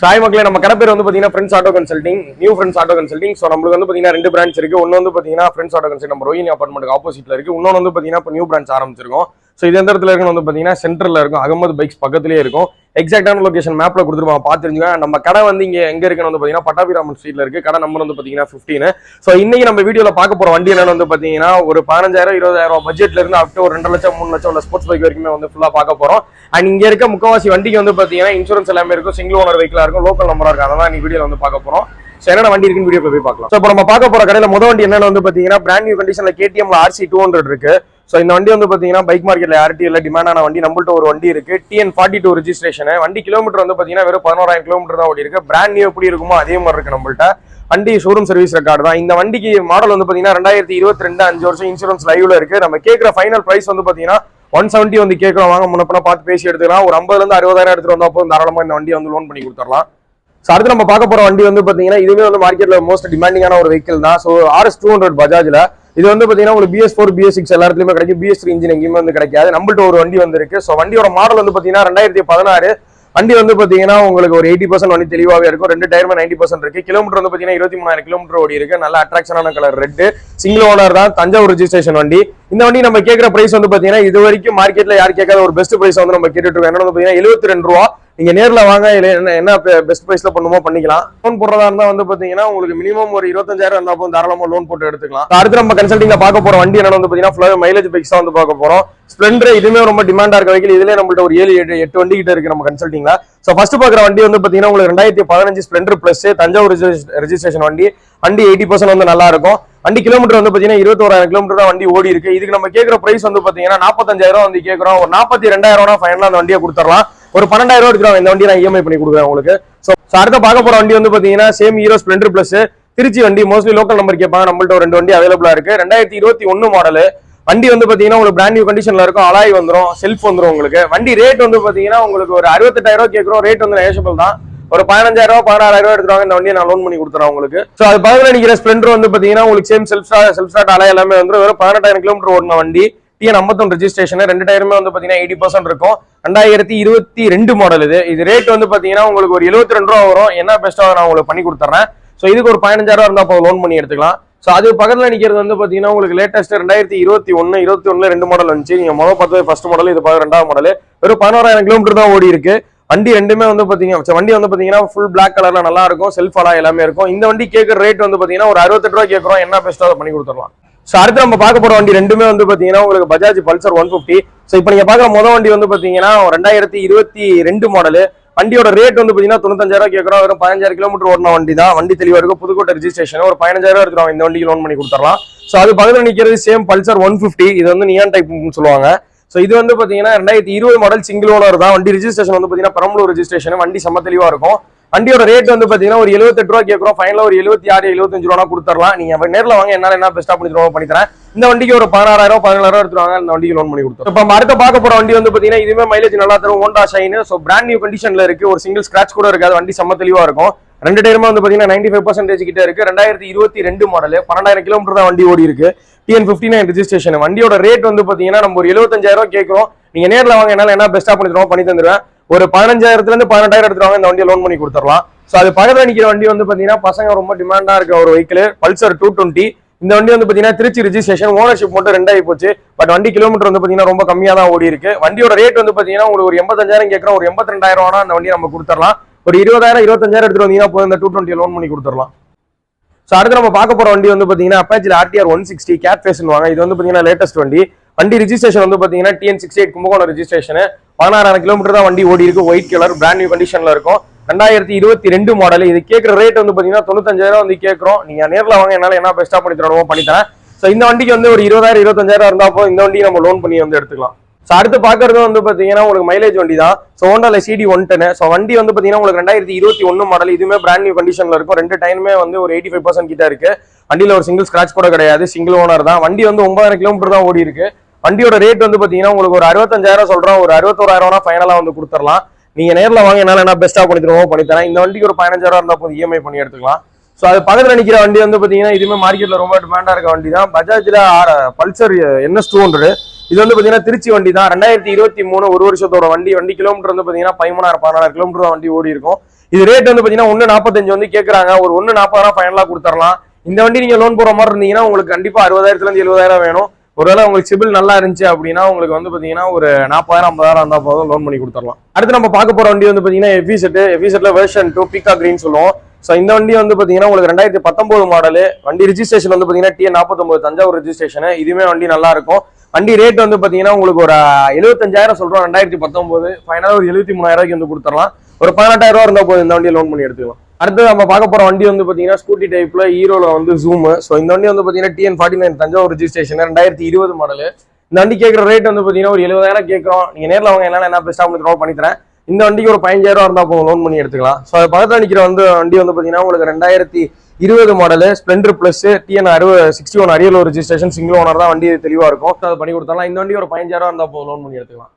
சாய் மக்களே நம்ம கடை பேர் வந்து பாத்தீங்கன்னா friends auto consulting new friends auto consulting so நம்மளுக்கு வந்து பாத்தீங்கன்னா ரெண்டு பிரான்ச் இருக்கு. ஒன்று வந்து பாத்தீங்கன்னா ஃப்ரெண்ட்ஸ் ஆட்டோ கன்சல்ட் நம்ம ரோஹினி அப்பார்ட்மெண்ட் ஆப்போசிட்ல இருக்கு. இன்னொன்று வந்து பாத்தீங்கன்னா இப்போ நியூ பிரான்ச் ஆரம்பிச்சிருக்கோம். ஸோ இது எந்த இடத்துல இருக்குன்னு வந்து பாத்தீங்கன்னா சென்டரில் இருக்கும். அகமது பைக்ஸ் பக்கத்துலேயே இருக்கும். எக்ஸாக்டான லொகேஷன் மேப்ல கொடுத்துருப்பாங்க. பார்த்துருங்க நம்ம கடை வந்து இங்க எங்க இருக்குன்னு வந்து பட்டாபிராமன் ஸ்ட்ரீட்ல இருக்கு. கடை நம்பர் வந்து பாத்தீங்கன்னா 15 ஸோ இன்னைக்கு நம்ம வீடியோல பார்க்க போற வண்டி என்னன்னு வந்து பாத்தீங்கன்னா ஒரு பதினஞ்சாயிரம் இருபதாயிரம் ரூபாய் பட்ஜெட்ல இருந்து ஒரு ரெண்டு லட்சம் மூணு லட்சம் உள்ள ஸ்போர்ட்ஸ் பைக் வரைக்குமே வந்து ஃபுல்லா பார்க்க போறோம். அண்ட் இங்க இருக்க முக்கவாசி வண்டிக்கு வந்து பாத்தீங்கன்னா இன்சூரன்ஸ் எல்லாமே இருக்கும். சிங்கிள் ஓனர் வெஹிக்கிளா இருக்கும். லோக்கல் நம்பராக இருக்கும். அதான் நீ வீடியோல வந்து பார்க்க போறோம். ஸோ என்னென்ன வண்டி இருக்குன்னு வீடியோ போய் பார்க்கலாம். ஸோ இப்போ நம்ம பார்க்க போகிற கடையில் முதல் வண்டி என்னென்ன வந்து பார்த்தீங்கன்னா பிராண்ட் நியூ கண்டிஷனில் கேடிஎம்ல ஆர்சி டூ ஹண்ட்ரட் இருக்குது ஸோ இந்த வண்டி வந்து பார்த்தீங்கன்னா பைக் மார்க்கெட்ல யார்ட்டி இல்லை. டிமாண்டான வண்டி. நம்மள்ட்ட ஒரு வண்டி இருக்கு. டிஎன் ஃபார்ட்டி டூ ரிஜிஸ்ட்ரேஷன் வண்டி கிலோமீட்டர் வந்து பார்த்தீங்கன்னா வெறும் பதினோராயிரம் கிலோமீட்டர் தான் ஓடி இருக்கு பிராண்ட் நியூ எப்படி இருக்குமோ அதே மாதிரி இருக்கு நம்மள்ட்ட. வண்டி ஷோரூம் சர்வீஸ் ரெக்கார்டு தான். இந்த வண்டிக்கு மாடல் வந்து பார்த்தீங்கன்னா ரெண்டாயிரத்தி இருபத்தி ரெண்டு அஞ்சு வருஷம் இன்சூரன்ஸ் லைவ்ல இருக்கு. நம்ம கேட்குற ஃபைனல் பிரைஸ் வந்து பார்த்தீங்கன்னா ஒன் செவன்ட்டி வந்து கேட்கலாம் வாங்க முன்னப்பன பார்த்து பேசி எடுத்துக்கலாம். ஒரு ஐம்பதுல இருந்து அறுபதாயிரம் எடுத்துட்டு வந்தால் போதும். தாராளமாக இந்த வண்டியை வந்து லோன் பண்ணி கொடுத்துடலாம். ஸோ அடுத்து நம்ம பார்க்க போகிற வண்டி வந்து பார்த்தீங்கன்னா இதுவே வந்து மார்க்கெட்டில் மோஸ்ட் டிமாண்டிங்கான ஒரு வெஹிக்கிள் தான். ஸோ ஆர்எஸ் டூ ஹண்ட்ரட் பஜாஜில் இது வந்து பாத்தீங்கன்னா உங்களுக்கு பிஎஸ் ஃபோர் பிஎஸ் சிக்ஸ் எல்லாத்துலயுமே கிடைக்கும். பிஎஸ் த்ரீ இன்ஜின் எங்கேயுமே வந்து கிடைக்காது. நம்மள்ட்ட ஒரு வண்டி வந்திருக்கு. ஸோ வண்டியோட மாடல் வந்து பாத்தீங்கன்னா ரெண்டாயிரத்தி பதினாறு. வண்டி வந்து பாத்தீங்கன்னா உங்களுக்கு ஒரு எயிட்டி பர்சன்ட் வண்டி தெளிவாகவே இருக்கும். ரெண்டு டயருமே நைன்டி பர்சன்ட் இருக்கு. கிலோமீட்டர் வந்து பாத்தீங்கன்னா இருபத்தி மூணாயிரம் கிலோமீட்டர் ஓடி இருக்கு. நல்ல அட்ராக்ஷனான கலர் ரெட்டு சிங்கிள் ஓனர் தான் தஞ்சாவூர் ரிஜிஸ்ட்ரேஷன் வண்டி. இந்த வண்டி நம்ம கேட்குற பிரைஸ் வந்து பாத்தீங்கன்னா இது வரைக்கும் மார்க்கெட்ல யார் கேட்காத ஒரு பெஸ்ட் பிரைஸ் வந்து நம்ம கேட்டுட்டு இருக்கோம். என்ன வந்து பாத்தீங்கன்னா எழுபத்தி ரெண்டு ரூபா. நீங்கள் நேரில் வாங்க இல்லை என்ன என்ன பெஸ்ட் ப்ரைஸில் பண்ணுமோ பண்ணிக்கலாம். லோன் போடுறதா இருந்தால் வந்து பார்த்தீங்கன்னா உங்களுக்கு மினிமம் ஒரு இருபத்தஞ்சாயிரம் இருந்தால் போதும் தாராளமாக லோன் போட்டு எடுத்துக்கலாம். அடுத்து நம்ம கன்சல்டிங்ல பார்க்க போகிற வண்டி என்னன்னு வந்து பார்த்தீங்கன்னா ஃபுல்லாக மைலேஜ் பைக்ஸ் தான் வந்து பார்க்க போகிறோம் ஸ்ப்ளெண்டர் இதுவுமே ரொம்ப டிமாண்டாக இருக்க வைக்கல இதிலே நம்மள்ட்ட ஒரு ஏழு எட்டு எட்டு வண்டி கிட்ட இருக்கு நம்ம கன்சல்டிங்ல ஸோ ஃபர்ஸ்ட் பார்க்குற வண்டி வந்து பார்த்தீங்கன்னா உங்களுக்கு ரெண்டாயிரத்தி பதினஞ்சு ஸ்ப்ளெண்டர் ப்ளஸ்ஸு தஞ்சாவூர் ரெஜிஸ்ட்ரேஷன் வண்டி. வண்டி எயிட்டி பர்சன்ட் வந்து நல்லா இருக்கும். வண்டி கிலோமீட்டர் வந்து பாத்தீங்கன்னா இருபத்தோராயிரம் கிலோமீட்டர் தான் வண்டி ஓடி இருக்கு. இதுக்கு நம்ம கேட்குற பிரைஸ் வந்து பாத்தீங்கன்னா நாற்பத்தஞ்சாயிரம் வந்து கேட்குறோம் ஒரு நாற்பத்தி ரெண்டாயிரம் ரூபா ஃபைனலாக அந்த வண்டியை கொடுத்துடலாம். ஒரு பன்னெண்டாயிரம் ரூபா எடுக்கிறோம் இந்த வண்டியை நான் இஎம்ஐ பண்ணி கொடுக்குறேன் உங்களுக்கு. ஸோ அடுத்த பார்க்க போற வண்டி வந்து பாத்தீங்கன்னா same Hero Splendor plus Trichy வண்டி. மோஸ்ட்லி லோக்கல் நம்பர் கேட்பாங்க. நம்மள்ட்ட ஒரு ரெண்டு வண்டி அவைலபிளா இருக்கு. ரெண்டாயிரத்தி இருபத்தி ஒன்னு மாடல் வண்டி வந்து பாத்தீங்கன்னா உங்களுக்கு பிராண்ட் நியூ கண்டிஷன்ல இருக்கும். அலாய் வந்துடும் செல்ஃப் வந்துடும் உங்களுக்கு. வண்டி ரேட் வந்து பாத்தீங்கன்னா உங்களுக்கு ஒரு அறுபத்தெட்டாயிரம் ரூபா கேட்கறோம். ரேட் வந்து நேஷபிள் தான். ஒரு பதினஞ்சாயிரம் ரூபா பதினாறாயிரம் ரூபா எடுத்துருவாங்க இந்த வண்டியை நான் லோன் பண்ணி கொடுத்துறேன் உங்களுக்கு. ஸோ அது பக்கத்தில் நிற்கிற ஸ்ப்ளெண்டர் வந்து பாத்தீங்கன்னா உங்களுக்கு same self start self start alloy எல்லாமே வந்துடும் வெறும் பதினெட்டாயிரம் கிலோமீட்டர் ஓடின வண்டி. டிஎன் ஐம்பத்தொன்று ரெஜிஸ்ட்ரேஷன் ரெண்டு டயருமே வந்து பார்த்தீங்கன்னா எயிட்டி பர்சன்ட் இருக்கும். ரெண்டாயிரத்தி இருபத்தி ரெண்டு மாடல் இது. இது ரேட் வந்து பார்த்தீங்கன்னா உங்களுக்கு ஒரு எழுபத்தி ரெண்டு ரூபா வரும். என்ன பெஸ்ட்டாக நான் உங்களுக்கு பண்ணி கொடுத்துறேன். ஸோ இதுக்கு ஒரு பதினஞ்சாயிரம் இருந்தால் அப்போ லோன் பண்ணி எடுத்துக்கலாம். ஸோ அது பக்கத்தில் நிற்கிறது வந்து பார்த்தீங்கன்னா உங்களுக்கு லேட்டஸ்ட் ரெண்டாயிரத்தி இருபத்தி ஒன்று இருபத்தி ஒன்று ரெண்டு மாடல் வந்துச்சு. நீங்கள் முதல் பார்த்து ஃபர்ஸ்ட் மாடல் இது பார்க்க ரெண்டாவது மாடல் வெறும் பதினோராயிரம் கிலோமீட்டர் தான் ஓடி இருக்கு. வண்டி ரெண்டுமே வந்து பார்த்தீங்கன்னா வண்டி வந்து பார்த்தீங்கன்னா ஃபுல் பிளாக் கலரில் நல்லா இருக்கும். செல்ஃப் அலா எல்லாமே இருக்கும். இந்த வண்டி கேட்குற ரேட் வந்து பார்த்தீங்கன்னா ஒரு அறுபத்தெட்டு ரூபா கேட்குறோம் என்ன பெஸ்ட்டாக அதை பண்ணி கொடுத்துடலாம். ஸோ அடுத்து நம்ம பார்க்க போற வண்டி ரெண்டுமே வந்து பாத்தீங்கன்னா உங்களுக்கு Bajaj Pulsar one fifty so இப்போ நீங்க பார்க்குற முதல் வண்டி வந்து பாத்தீங்கன்னா ரெண்டாயிரத்தி இருபத்தி ரெண்டு மாடல் வண்டியோட ரேட் வந்து பாத்தீங்கன்னா தொண்ணூத்தஞ்சாயிரம் கேட்குறோம் வெறும் பதினஞ்சாயிரம் கிலோமீட்டர் ஓடின வண்டி தான். வண்டி தெளிவா இருக்கும் புதுக்கோட்டை ரிஜிஸ்ட்ரேஷன் ஒரு பதினஞ்சாயிரம் எடுத்துருவாங்க. இந்த வண்டிக்கு லோன் பண்ணி கொடுத்துடலாம். ஸோ அது பக்கத்தில் நிற்கிறது சேம் பல்சர் ஒன் ஃபிஃப்டி இது வந்து நியான் டைப்னு சொல்லுவாங்க. ஸோ இது வந்து பாத்தீங்கன்னா ரெண்டாயிரத்தி இருபது மாடல் சிங்கிள் ஓனர் தான். வண்டி ரிஜிஸ்ட்ரேஷன் வந்து பாத்தீங்கன்னா பெரம்பலூர் ரிஜிஸ்ட்ரேஷன் வண்டி செம்ம தெளிவா இருக்கும். வண்டியோட ரேட் வந்து பாத்தீங்கன்னா ஒரு எழுபத்தெட்டு ரூபா கேட்கறோம் ஃபைனலா ஒரு எழுபத்தி ஆறு எழுபத்தஞ்சு ரூபா கொடுத்துடலாம். நீங்க நேரில் வாங்க. என்னால என்ன பெஸ்ட்டாக பண்ணி தருவோம் பண்ணி தரேன் இந்த வண்டிக்கு ஒரு பதினாறாயிரம் பதினாயிரம் எடுத்துருவாங்க இந்த வண்டிக்கு லோன் பண்ணி கொடுத்தோம் இப்போ நம்ம அடுத்த பார்க்க போற வண்டி வந்து பாத்தீங்கன்னா இதுவே மைலேஜ் நல்லா தரும். Honda Shine so brand new கண்டிஷன்ல இருக்கு. ஒரு சிங்கிள் ஸ்கிராச் கூட இருக்காது. வண்டி செம்ம தெளிவா இருக்கும். ரெண்டு டயருமே வந்து பாத்தீங்கன்னா நைன்டி ஃபைவ் பர்சன்டேஜ் கிட்ட இருக்கு. ரெண்டாயிரத்தி இருபத்தி ரெண்டு மாடல் பன்னெண்டாயிரம் கிலோமீட்டர் தான் வண்டி ஓடி இருக்கு. டிஎன் ஃபிஃப்டி நைன் ரெஜிஸ்ட்ரேஷன் வண்டியோட ரேட் வந்து பாத்தீங்கன்னா நம்ம ஒரு எழுபத்தஞ்சாயிரம் ரூபாய் கேட்கறோம் நீங்க நேரில் வாங்க. என்னால என்ன பெஸ்ட்டாக பண்ணி தருவோம் பண்ணி தந்துருவேன் ஒரு பதினஞ்சாயிரத்துல இருந்து பதினெட்டாயிரம் எடுத்துருவாங்க இந்த வண்டியை லோன் பண்ணி கொடுத்துடலாம். ஸோ அது பக்கத்துல நிக்கிற வண்டி வந்து பாத்தீங்கன்னா பசங்க ரொம்ப டிமாண்டா இருக்க ஒரு வெஹிக்கிள் பல்சர் டூ டுவெண்ட்டி இந்த வண்டி வந்து பாத்தீங்கன்னா திருச்சி ரிஜிஸ்ட்ரேஷன் ஓனர்ஷிப் மட்டும் ரெண்டாயி போச்சு. பட் வண்டி கிலோமீட்டர் வந்து பாத்தீங்கன்னா ரொம்ப கம்மியா தான் ஓடி இருக்கு. வண்டியோட ரேட் வந்து பாத்தீங்கன்னா உங்களுக்கு ஒரு எண்பத்தஞ்சாயிரம் கேட்கறோம் ஒரு எண்பத்தி ரெண்டாயிரம் ஆனா அந்த வண்டியை நம்ம கொடுத்துடலாம். ஒரு இருபதாயிரம் இருபத்தஞ்சாயிரம் எடுத்துட்டு வந்தீங்கன்னா போதும் இந்த டூ டுவெண்ட்டி லோன் பண்ணி கொடுத்துடலாம். ஸோ அடுத்து நம்ம பார்க்க போற வண்டி வந்து பாத்தீங்கன்னா அப்பாச்சில் ஆர்டிஆர் ஒன் சிக்ஸ்டி கேட் ஃபேஸ்னு வாங்க. இது வந்து பாத்தீங்கன்னா லேட்டஸ்ட் வண்டி. வண்டி ரிஜிஸ்ட்ரேஷன் வந்து பார்த்தீங்கன்னா TN sixty eight Kumbakonam registration பதினாறாயிரம் கிலோமீட்டர் தான் வண்டி ஓடி இருக்கு. ஒயிட் கலர் பிராண்ட் நியூ கண்டிஷன்ல இருக்கும். ரெண்டாயிரத்தி இருபத்தி ரெண்டு மாடல் இது கேட்குற ரேட் வந்து பாத்தீங்கன்னா தொண்ணூத்தஞ்சாயிரம் வந்து கேட்கறோம் நீங்க நேரில் வாங்க. என்னால என்ன பெஸ்ட்டாக பண்ணி தரணுமோ பண்ணித்தரேன் ஸோ இந்த வண்டிக்கு வந்து ஒரு இருபதாயிரம் இருபத்தஞ்சாயிரம் இருந்தா போதும். இந்த வண்டியை நம்ம லோன் பண்ணி வந்து எடுத்துக்கலாம். ஸோ அடுத்து பார்க்கறது வந்து பாத்தீங்கன்னா உங்களுக்கு மைலேஜ் வண்டி தான் ஸோ ஹோண்டால சிடி ஒன் டென் ஸோ வண்டி வந்து பாத்தீங்கன்னா உங்களுக்கு ரெண்டாயிரத்தி இருபத்தி ஒன்று மாடல் இதுவுமே பிராண்ட் நியூ கண்டிஷன்ல இருக்கும். ரெண்டு டைமுமே வந்து ஒரு எயிட்டி ஃபைவ் பர்சன்ட் கிட்ட இருக்கு. வண்டியில ஒரு சிங்கிள் ஸ்கிராச் கூட கிடையாது. சிங்கிள் ஓனர் தான். வண்டி வந்து ஒன்பதாயிரம் கிலோமீட்டர் தான் ஓடி இருக்கு. வண்டியோட ரேட் வந்து பாத்தீங்கன்னா உங்களுக்கு ஒரு அறுபத்தஞ்சாயிரம் சொல்றோம் ஒரு அறுபத்தோராயிரம் ஃபைனலா வந்து கொடுத்துடலாம். நீங்க நேரில் வாங்க என்னால என்ன பெஸ்ட்டாக பண்ணி தருவோம் பண்ணி தரேன். இந்த வண்டிக்கு ஒரு பதினஞ்சாயிரம் இருந்தா போதும் இஎம்ஐ பண்ணி எடுத்துக்கலாம். ஸோ அது பக்கத்துல நிற்கிற வண்டி வந்து பாத்தீங்கன்னா இதுவுமே மார்க்கெட்ல ரொம்ப டிமாண்டா இருக்க வண்டி தான் பஜாஜ்ல பல்சர் என்எஸ் டூ ஹண்ட்ரட் இது வந்து பாத்தீங்கன்னா திருச்சி வண்டி தான் ரெண்டாயிரத்தி இருபத்தி மூணு ஒரு வருஷத்தோட வண்டி. வண்டி கிலோமீட்டர் வந்து பாத்தீங்கன்னா பதிமூணாயிரம் பதினாறு கிலோமீட்டர் வண்டி ஓடி இருக்கும். இது ரேட் வந்து பாத்தீங்கன்னா ஒன்று நாற்பத்தஞ்சு வந்து கேக்குறாங்க. ஒரு ஒன்னு நாற்பதாயிரம் ஃபைனலா கொடுத்துடலாம். இந்த வண்டி நீங்க லோன் போற மாதிரி இருந்தீங்கன்னா உங்களுக்கு கண்டிப்பா அறுபதாயிரத்துல இருந்து எழுபதாயிரம் வேணும். ஒருவேளை உங்களுக்கு சிபில் நல்லா இருந்துச்சு அப்படின்னா உங்களுக்கு வந்து பார்த்தீங்கன்னா ஒரு நாற்பதாயிரம் ஐம்பதாயிரம் இருந்தால் போதும் லோன் பண்ணி கொடுத்துடலாம். அடுத்து நம்ம பார்க்க போகிற வண்டி வந்து பார்த்தீங்கன்னா FI set FI version two பீக்கா green சொல்லுவோம். ஸோ இந்த வண்டி வந்து பார்த்தீங்கன்னா உங்களுக்கு ரெண்டாயிரத்தி பத்தொம்போது மாடல் வண்டி ரிஜிஸ்ட்ரேஷன் வந்து பார்த்தீங்கன்னா டிஎன் நாற்பத்தொம்பது தஞ்சாவூர் ரிஜிஸ்ட்ரேஷன் இதுவுமே வண்டி நல்லா இருக்கும். வண்டி ரேட் வந்து பார்த்தீங்கன்னா உங்களுக்கு ஒரு எழுபத்தஞ்சாயிரம் சொல்கிறோம் ரெண்டாயிரத்தி பத்தொம்போது ஃபைனலாக ஒரு எழுபத்தி மூணாயிரம் ரூபாய்க்கு வந்து கொடுத்துடலாம். ஒரு பதினெட்டாயிரம் ரூபா போதும் இந்த வண்டியை லோன் பண்ணி எடுத்துக்கலாம். அடுத்து நம்ம பார்க்க போகிற வண்டி வந்து பார்த்தீங்கன்னா ஸ்கூட்டி டைப்பில் ஹீரோவில் வந்து ஜூம் ஸோ இந்த வண்டி வந்து பார்த்தீங்கன்னா TN forty nine Thanjavur registration ரெண்டாயிரத்தி இருபது மாடல் இந்த வண்டி கேட்குற ரேட் வந்து பார்த்தீங்கன்னா ஒரு எழுபதாயிரம் கேட்குறோம் நீங்கள் நேரில் அவங்க என்னால என்ன பெஸ்ட்டாக உங்களுக்கு ரோல் பண்ணித்தரேன் இந்த வண்டிக்கு ஒரு பதினஞ்சாயிரம் இருந்தால் போகும் லோன் பண்ணி எடுத்துக்கலாம். ஸோ அது பக்கத்தில் நிற்கிற வந்து வண்டி வந்து பார்த்தீங்கன்னா உங்களுக்கு ரெண்டாயிரத்தி இருபது மாடல் ஸ்ப்ளெண்டர் ப்ளஸ் டிஎன் அறுபது sixty one Ariyalur registration single owner தான் வண்டி தெளிவாக இருக்கும். அதை அது பண்ணி கொடுத்தாலும் இந்த வண்டி ஒரு பதினஞ்சாயிரம் இருந்தால் போகும் லோன் பண்ணி எடுத்துக்கலாம்.